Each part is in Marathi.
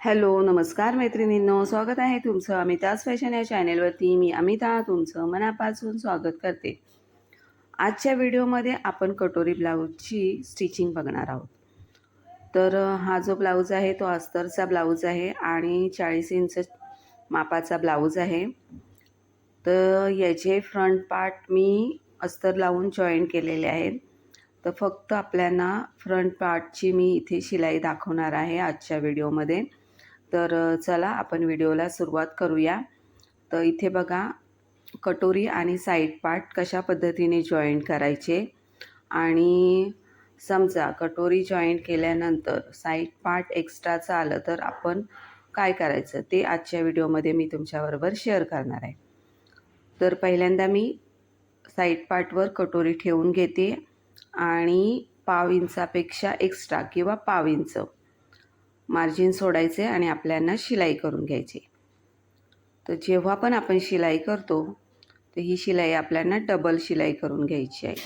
हॅलो नमस्कार मैत्रिणींनो. स्वागत आहे तुमचं अमिताज फॅशन या चॅनेलवरती. मी अमिता तुमचं मनापासून स्वागत करते. आजच्या व्हिडिओमध्ये आपण कटोरी ब्लाऊजची स्टिचिंग बघणार आहोत. तर हा जो ब्लाऊज आहे तो अस्तरचा ब्लाऊज आहे आणि चाळीस इंच मापाचा ब्लाऊज आहे. तर याचे फ्रंट पार्ट मी अस्तर लावून जॉईन केलेले आहेत. तर फक्त आपल्याला फ्रंट पार्टची मी इथे शिलाई दाखवणार आहे आजच्या व्हिडिओमध्ये. तर चला आपण व्हिडिओला सुरुवात करूया. तर इथे बघा कटोरी आणि साईड पार्ट कशा पद्धतीने जॉईंट करायचे. आणि समजा कटोरी जॉईंट केल्यानंतर साईड पार्ट एक्स्ट्राचं आलं तर आपण काय करायचं? ते आजच्या व्हिडिओमध्ये मी तुमच्याबरोबर शेअर करणार आहे. तर पहिल्यांदा मी साईड पार्टवर कटोरी ठेवून घेते. आणि पाव इंचापेक्षा एक्स्ट्रा किंवा पाव इंच. मार्जिन सोडायचे आणि आपल्याला शिलाई करून घ्यायची. तर जेव्हा पण आपण शिलाई करतो तर ही शिलाई आपल्याला डबल शिलाई करून घ्यायची आहे.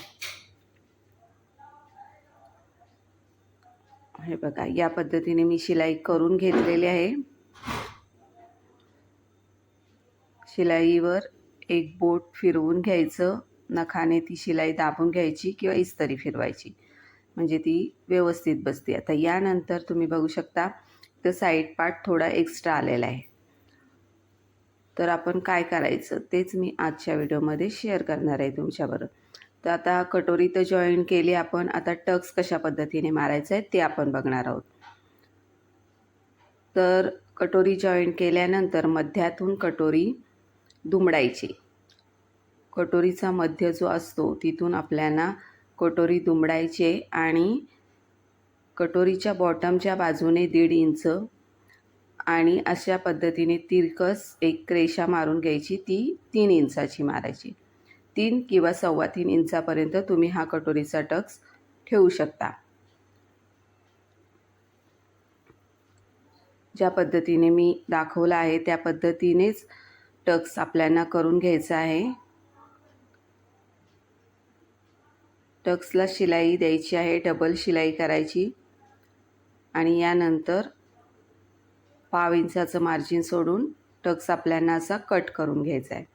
हे बघा या पद्धतीने मी शिलाई करून घेतलेली आहे. शिलाईवर एक बोट फिरवून घ्यायचं नखाने ती शिलाई दाबून घ्यायची किंवा इस्तरी फिरवायची. म्हणजे ती व्यवस्थित बसते. आता यानंतर तुम्ही बघू शकता तर साईड पार्ट थोडा एक्स्ट्रा आलेला आहे. तर आपण काय करायचं? तेच मी आजच्या व्हिडिओमध्ये शेअर करणार आहे तुमच्याबरोबर. तर आता कटोरी तर जॉईन केली आपण आता टक्स कशा पद्धतीने मारायचं आहे ते आपण बघणार आहोत. तर कटोरी जॉईन केल्यानंतर मध्यातून कटोरी दुमडायची. कटोरीचा मध्य जो असतो तिथून आपल्याला कटोरी दुमडायचे आणि कटोरीच्या बॉटमच्या बाजूने दीड इंच आणि अशा पद्धतीने तिरकस एक रेषा मारून घ्यायची. ती तीन इंचाची मारायची. तीन किंवा सव्वा तीन इंचापर्यंत तुम्ही हा कटोरीचा टक्स ठेवू शकता. ज्या पद्धतीने मी दाखवला आहे त्या पद्धतीनेच टक्स आपल्याला करून घ्यायचा आहे. टक्सला शिलाई द्यायची आहे डबल शिलाई करायची. आणि यानंतर पाव इंचाचं मार्जिन सोडून टक्स आपल्याला असा कट करून घ्यायचा आहे.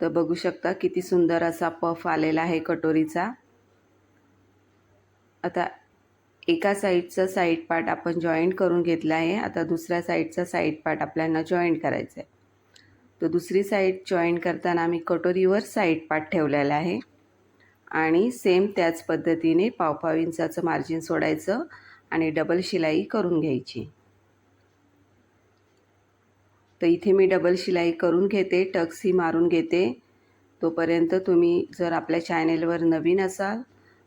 तर बघू शकता किती सुंदर असा पफ आलेला आहे कटोरीचा. आता एका साईडचा साईड पार्ट आपण जॉईंट करून घेतला आहे. आता दुसऱ्या साईडचा साईड पार्ट आपल्याला जॉईंट करायचा आहे. तर दुसरी साईड जॉईंट करताना आम्ही कटोरीवर साईड पार्ट ठेवलेला आहे. आणि सेम त्याच पद्धतीने पावपाव इंचाचं मार्जिन सोडायचं आणि डबल शिलाई करून घ्यायची. तर इथे मी डबल शिलाई करून घेते टक्सही मारून घेते. तोपर्यंत तुम्ही जर आपल्या चॅनेलवर नवीन असाल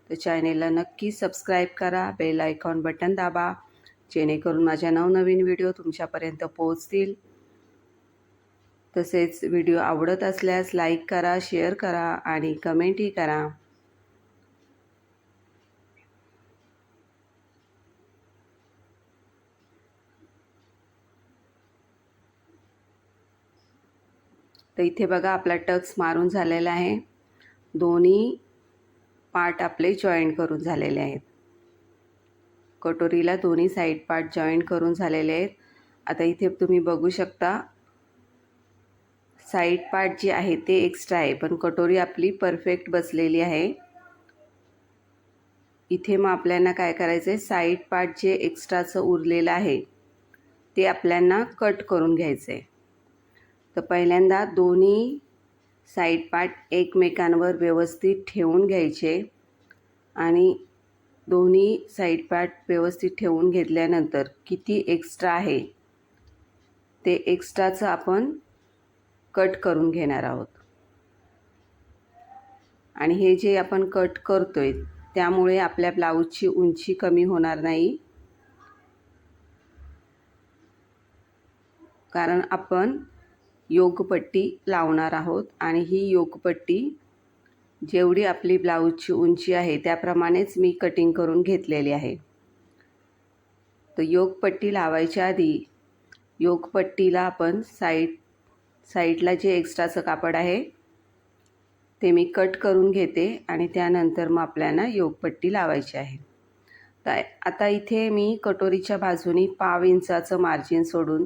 तर चॅनेलला नक्की सबस्क्राईब करा बेल आयकॉन बटन दाबा जेणेकरून माझ्या नवनवीन व्हिडिओ तुमच्यापर्यंत पोहोचतील. तसेच व्हिडिओ आवडत असल्यास लाईक करा शेअर करा आणि कमेंटही करा. तर इथे बघा आपला टक्स मारून झालेला आहे. दोन्ही पार्ट आपले जॉईंट करून झालेले आहेत. कटोरीला दोन्ही साईड पार्ट जॉईंट करून झालेले आहेत. आता इथे तुम्ही बघू शकता साईड पार्ट जे आहे ते एक्स्ट्रा आहे पण कटोरी आपली परफेक्ट बसलेली आहे. इथे मग आपल्याला काय करायचं आहे साईड पार्ट जे एक्स्ट्राचं उरलेलं आहे ते आपल्याला कट करून घ्यायचं आहे तर पहिल्यांदा दोन्ही साईड पार्ट एकमेकांवर व्यवस्थित ठेवून घ्यायचे आणि दोन्ही साईड पार्ट व्यवस्थित ठेवून घेतल्यानंतर किती एक्स्ट्रा आहे ते एक्स्ट्राचं आपण कट करून घेणार आहोत. आणि हे जे आपण कट करतो आहे त्यामुळे आपल्या ब्लाऊजची उंची कमी होणार नाही. कारण आपण योगपट्टी लावणार आहोत. आणि ही योगपट्टी जेवढी आपली ब्लाऊजची उंची आहे त्याप्रमाणेच मी कटिंग करून घेतलेली आहे. तर योगपट्टी लावायच्या आधी योगपट्टीला आपण साईड साईडला जे एक्स्ट्राचं कापड आहे ते मी कट करून घेते आणि त्यानंतर मग आपल्याला योगपट्टी लावायची आहे. तर आता इथे मी कटोरीच्या बाजूनी पाव इंचाचं मार्जिन सोडून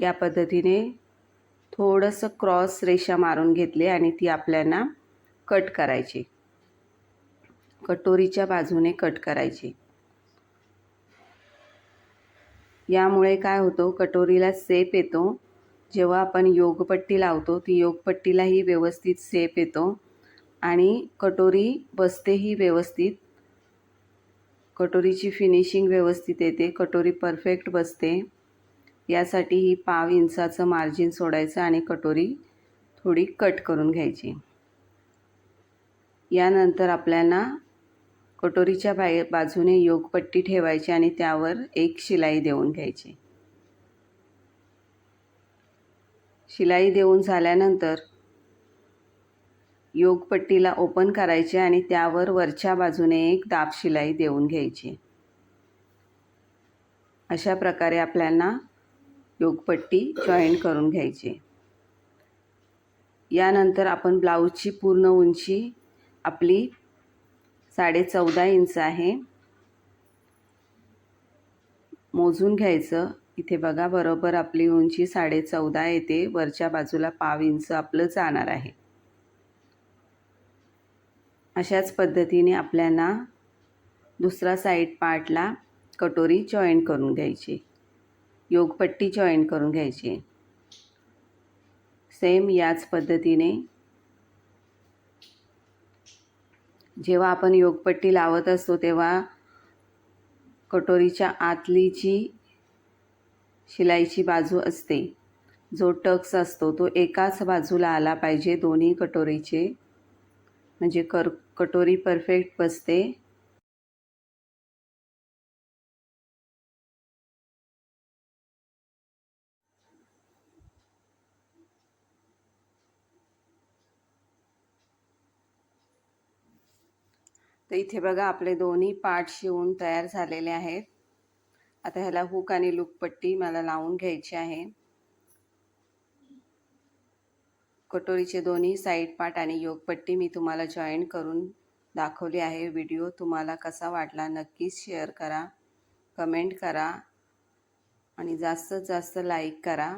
या पद्धतीने थोडंसं क्रॉस रेषा मारून घेतली आणि ती आपल्याला कट करायची. कटोरीच्या बाजूने कट करायची. यामुळे काय होतो कटोरीला सेप येतो. जेव्हा आपण योगपट्टी लावतो ती योगपट्टीलाही व्यवस्थित सेप येतो आणि कटोरी बसतेही व्यवस्थित. कटोरीची फिनिशिंग व्यवस्थित येते कटोरी परफेक्ट बसते. यासाठी ही पाव इंचाचं मार्जिन सोडायचं आणि कटोरी थोडी कट करून घ्यायची. यानंतर आपल्याला कटोरीच्या बाय बाजूने योगपट्टी ठेवायची आणि त्यावर एक शिलाई देऊन घ्यायची. शिलाई देऊन झाल्यानंतर योगपट्टीला ओपन करायचे आणि त्यावर वरच्या बाजूने एक दाब शिलाई देऊन घ्यायची. अशा प्रकारे आपल्याला योगपट्टी जॉईन करून घ्यायची. यानंतर आपण ब्लाऊजची पूर्ण उंची आपली साडे चौदा इंच आहे. मोजून घ्यायचं. इथे बघा बरोबर आपली उंची साडे चौदा येते. वरच्या बाजूला पाव इंच आपलं जाणार आहे. अशाच पद्धतीने आपल्याला दुसरा साईड पार्टला कटोरी जॉईन करून घ्यायची. योगपट्टी जॉईन करून घ्यायची सेम याच पद्धतीने जेव्हा आपण योगपट्टी लावत असतो तेव्हा कटोरीच्या आतली जी शिलाईची बाजू असते. जो टक्स असतो तो एकाच बाजूला आला पाहिजे दोन्ही कटोरीचे. म्हणजे कर कटोरी परफेक्ट बसते. तर इथे बघा आपले दोन्ही पार्ट शिवून तयार झालेले आहेत. आता ह्याला हुक आणि लूकपट्टी मला लावून घ्यायची आहे. कटोरीचे दोन्ही साईड पार्ट आणि योगपट्टी मी तुम्हाला जॉईन करून दाखवली आहे. व्हिडिओ तुम्हाला कसा वाटला नक्कीच शेअर करा कमेंट करा आणि जास्तीत जास्त लाईक करा.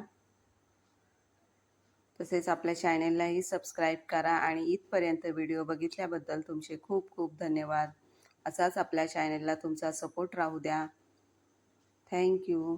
तसेच आपल्या चॅनेललाही सबस्क्राईब करा आणि इथपर्यंत व्हिडिओ बघितल्याबद्दल तुमचे खूप खूप धन्यवाद. असाच आपल्या चॅनेलला तुमचा सपोर्ट राहू द्या. थँक्यू